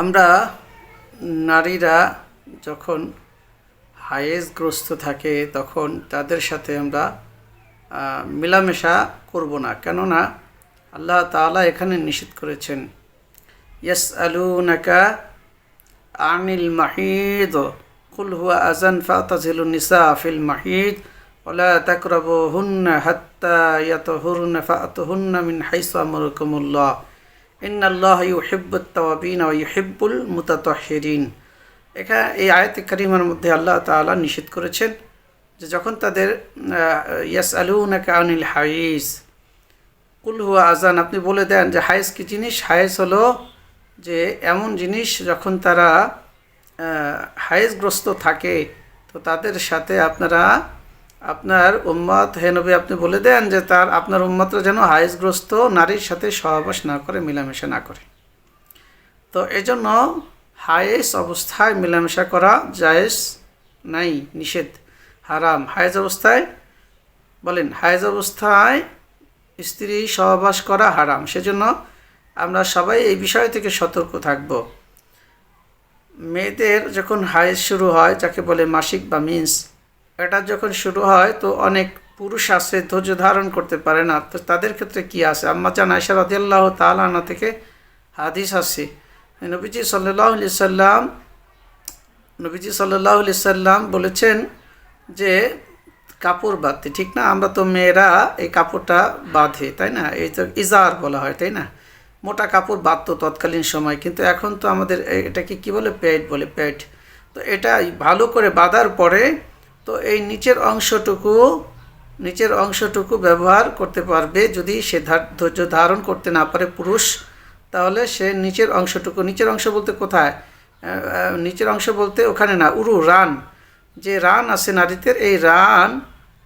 আমরা নারীরা যখন হায়েজগ্রস্ত থাকে, তখন তাদের সাথে আমরা মেলামেশা করব না। কেননা আল্লাহ তাআলা এখানে নিষেধ করেছেন ইয়াস আলু নাকা আনিল মাহিদ, কুল হুয়া আজান ফাতাজিলু নিসা ফিল মাহিদ ওলা তাকরাবু হুন্না হাত্তা ইয়াতহুরনা ফাতুহুন্না মিন হাইসু আমরকুমুল্লাহ। ইন্নাল্লাহ ইউহিব্বুত তাওয়াবিন ওয়া ইউহিব্বুল মুতাতাহহিরিন এখানে এই আয়াত কারিমার মধ্যে আল্লাহ তাআলা নিষেধ করেছেন যে যখন তাদের ইয়াস আলুনাকা আনিল হাইজ কুল হুয়া আজান আপনি বলে দেন যে হায়েস কি জিনিস? হায়েস হলো যে এমন জিনিস যখন তারা হায়েসগ্রস্ত থাকে, তো তাদের সাথে আপনারা আপনার উম্মত, হে নবী, আপনি বলে দেন যে তার, আপনার উম্মতরা যেন হায়েসগ্রস্ত নারীর সাথে সহবাস না করে, মেলামেশা না করে। তো এজন্য জন্য হায়েস অবস্থায় মেলামেশা করা জায়েজ নাই, নিষেধ, হারাম। হায়েজ অবস্থায়, বলেন, হায়েজ অবস্থায় স্ত্রী সহবাস করা হারাম। সেজন্য আমরা সবাই এই বিষয় থেকে সতর্ক থাকব। মেয়েদের যখন হায়েজ শুরু হয়, যাকে বলে মাসিক বা মিন্স এটা যখন শুরু হয়, তো অনেক পুরুষ আছে, ধৈর্য ধারণ করতে পারে না। তো তাদের ক্ষেত্রে কি আছে? আম্মা চান আয়সা রাদিয়াল্লাহ তালানা থেকে হাদিস আসছে নবীজি সাল্লাহ সাল্লাম, নবীজি সাল্লাহ সাল্লাম বলেছেন যে কাপড় বাঁধতে, ঠিক না? আমরা তো মেয়েরা এই কাপড়টা বাঁধে, তাই না? এই তো ইজার বলা হয়, তাই না? মোটা কাপড় বাঁধতো তৎকালীন সময়, কিন্তু এখন তো আমাদের এটাকে কি বলে? প্যাড বলে প্যাড তো এটা ভালো করে বাঁধার পরে তো এই নিচের অংশটুকু নিচের অংশটুকু ব্যবহার করতে পারবে যদি সে ধৈর্য ধারণ করতে না পারে পুরুষ, তাহলে সে নিচের অংশটুকু, নিচের অংশ বলতে কোথায়? নিচের অংশ বলতে ওখানে না, উরু, রান। যে রান আছে নারীদের, এই রান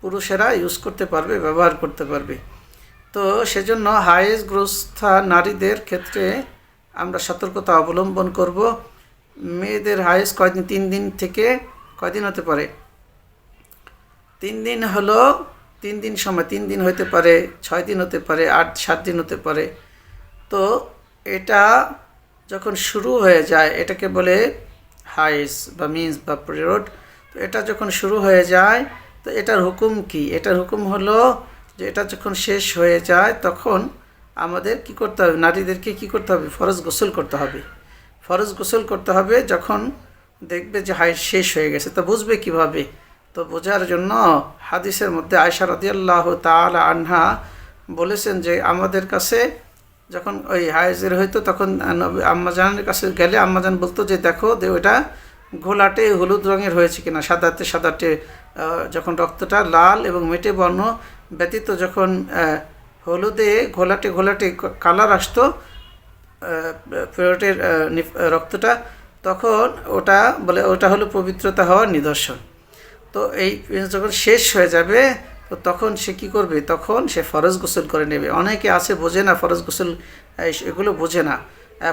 পুরুষেরা ইউজ করতে পারবে, ব্যবহার করতে পারবে। তো সেজন্য হায়েসগ্রস্তা নারীদের ক্ষেত্রে আমরা সতর্কতা অবলম্বন করব। মেয়েদের হায়েস কয়দিন? তিন দিন থেকে কয়দিন হতে পারে? তিন দিন হলো তিন দিন সময়, তিন দিন হতে পারে, ছয় দিন হতে পারে, আট, সাত দিন হতে পারে। তো এটা যখন শুরু হয়ে যায়, এটাকে বলে হাইস বা মিন্স বা পিরিয়ড তো এটা যখন শুরু হয়ে যায়, তো এটার হুকুম কি? এটার হুকুম হলো যে এটা যখন শেষ হয়ে যায়, তখন আমাদের কি করতে হবে? নারীদেরকে কি করতে হবে? ফরজ গোসল করতে হবে। ফরজ গোসল করতে হবে যখন দেখবে যে হাইস শেষ হয়ে গেছে। তা বুঝবে কীভাবে? তো বোঝার জন্য হাদিসের মধ্যে আয়সা রদিয়াল্লাহ তালা আনহা বলেছেন যে আমাদের কাছে যখন ওই হায়েজের হইতো তখন আম্মাজানের কাছে গেলে আম্মাজান বলতো যে দেখো যে ওইটা ঘোলাটে হলুদ রঙের হয়েছে কিনা, সাদাতে সাদাটে যখন রক্তটা লাল এবং মেটে বর্ণ ব্যতীত যখন হলুদে ঘোলাটে ঘোলাটে কালার আসতো পিরিয়ডের রক্তটা, তখন ওটা বলে ওটা হলো পবিত্রতা হওয়ার নিদর্শন। তো এই যখন শেষ হয়ে যাবে, তো তখন সে কি করবে? তখন সে ফরজ গোসল করে নেবে। অনেকে আছে, বোঝে না ফরজ গোসল এগুলো বোঝে না।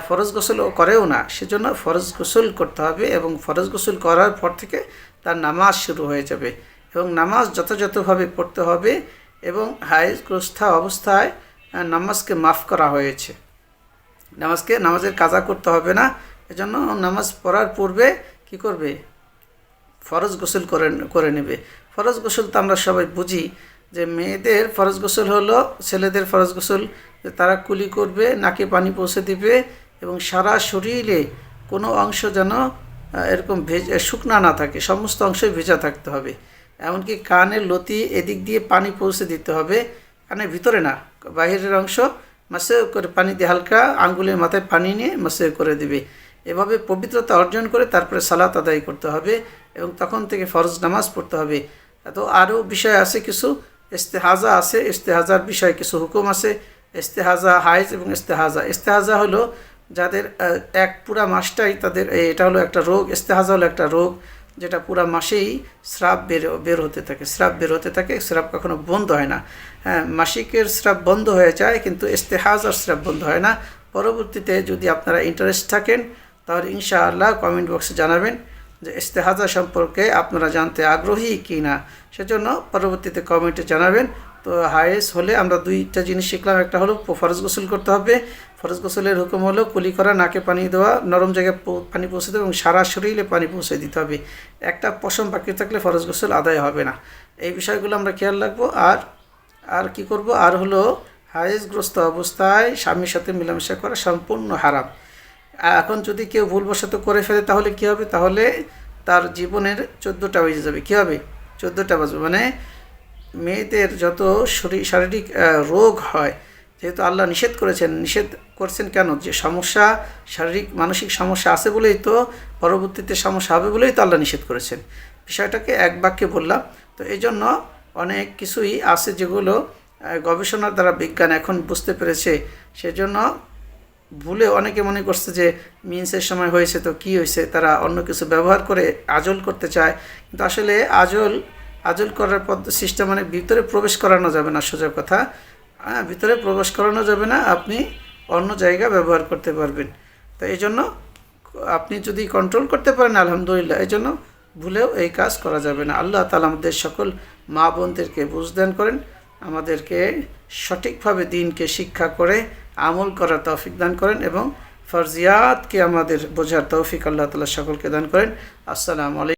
ফরজ গোসল করেও না। সেজন্য ফরজ গোসল করতে হবে এবং ফরজ গোসল করার পর থেকে তার নামাজ শুরু হয়ে যাবে এবং নামাজ যথাযথভাবে পড়তে হবে এবং হাইগ্রস্থা অবস্থায় নামাজকে মাফ করা হয়েছে। নামাজকে, নামাজের কাজা করতে হবে না। এজন্য নামাজ পড়ার পূর্বে কি করবে? ফরজ গোসল করে করে নেবে। ফরজ গোসল তো আমরা সবাই বুঝি যে মেয়েদের ফরজ গোসল হলো ছেলেদের ফরজ গোসল তারা কুলি করবে, নাকে পানি পৌঁছে দিবে এবং সারা শরীরে কোনো অংশ যেন এরকম ভেজ শুকনা না থাকে, সমস্ত অংশই ভেজা থাকতে হবে। এমনকি কানের লতি এদিক দিয়ে পানি পৌঁছে দিতে হবে, কানের ভিতরে না, বাহিরের অংশ মাসে করে পানি দিয়ে হালকা আঙ্গুলের মাথায় পানি নিয়ে মাসে করে দিবে। এভাবে পবিত্রতা অর্জন করে তারপরে সালাত আদায় করতে হবে। এবং তখন থেকে ফরজ নামাজ পড়তে হবে। তো আরও বিষয় আছে কিছু। ইস্তেহাজা আছে, ইস্তেহাজার বিষয়ে কিছু হুকুম আছে। ইস্তেহাজা হাইজ এবং ইস্তেহাজা। ইস্তেহাজা হলো যাদের এক পুরা মাসটাই তাদের এটা হলো একটা রোগ। ইস্তেহাজা হলো একটা রোগ যেটা পুরা মাসেই স্রাব বের বের হতে থাকে। স্রাব বের হতে থাকে, স্রাব কখনো বন্ধ হয় না। হ্যাঁ মাসিকের স্রাব বন্ধ হয়ে যায় কিন্তু ইস্তেহাজার স্রাব বন্ধ হয় না। পরবর্তীতে যদি আপনারা ইন্টারেস্ট থাকেন, তাহলে ইনশাআল্লাহ কমেন্ট বক্সে জানাবেন। যে ইস্তেহাজা সম্পর্কে আপনারা জানতে আগ্রহী কি না সেজন্য পরবর্তীতে কমেন্টে জানাবেন। তো হায়েস হলে আমরা দুইটা জিনিস শিখলাম। একটা হলো ফরজ গোসল করতে হবে। ফরজ গোসলের হুকুম হলো কুলি করা, নাকে পানি দেওয়া, নরম জায়গায় পানি পৌঁছে দেওয়া এবং সারা শরীরে পানি পৌঁছে দিতে হবে। একটা পশম বাকি থাকলে ফরজ গোসল আদায় হবে না। এই বিষয়গুলো আমরা খেয়াল রাখব। আর আর কি করব? আর হলো হায়েজগ্রস্ত অবস্থায় স্বামীর সাথে মেলামেশা করা সম্পূর্ণ হারাম। এখন যদি কেউ ভুলবশত করে ফেলে, তাহলে কি হবে? তাহলে তার জীবনের চোদ্দোটা বেজে যাবে। কী হবে? চোদ্দোটা বাজবে। মানে মেয়েদের যত শরীর শারীরিক রোগ হয়, যেহেতু আল্লাহ নিষেধ করেছেন, নিষেধ করছেন কেন? যে সমস্যা, শারীরিক, মানসিক সমস্যা আছে বলেই তো, পরবর্তীতে সমস্যা হবে বলেই তো আল্লাহ নিষেধ করেছেন। বিষয়টাকে এক বাক্যে বললাম। তো এই জন্য অনেক কিছুই আছে যেগুলো গবেষণার দ্বারা বিজ্ঞান এখন বুঝতে পেরেছে। সেজন্য ভুলে অনেকে মনে করছে যে মিন্সের সময় হয়েছে তো কি হয়েছে? তারা অন্য কিছু ব্যবহার করে আজল করতে চায়। কিন্তু আসলে আজল আজল করার পদ্ধ সিস্টেম মানে ভিতরে প্রবেশ করানো যাবে না সোজা কথা। হ্যাঁ ভিতরে প্রবেশ করানো যাবে না, আপনি অন্য জায়গা ব্যবহার করতে পারবেন। তো এই জন্য আপনি যদি কন্ট্রোল করতে পারেন, আলহামদুলিল্লাহ, এই জন্য ভুলেও এই কাজ করা যাবে না। আল্লাহ তালা আমাদের সকল মা বোনদেরকে বুঝদান করেন, আমাদেরকে সঠিকভাবে দিনকে শিক্ষা করে আমল করার তৌফিক দান করেন এবং ফরজিয়াতকে আমাদের বোঝার তৌফিক আল্লাহ তালা সকলকে দান করেন। আসসালামু আলাইকুম।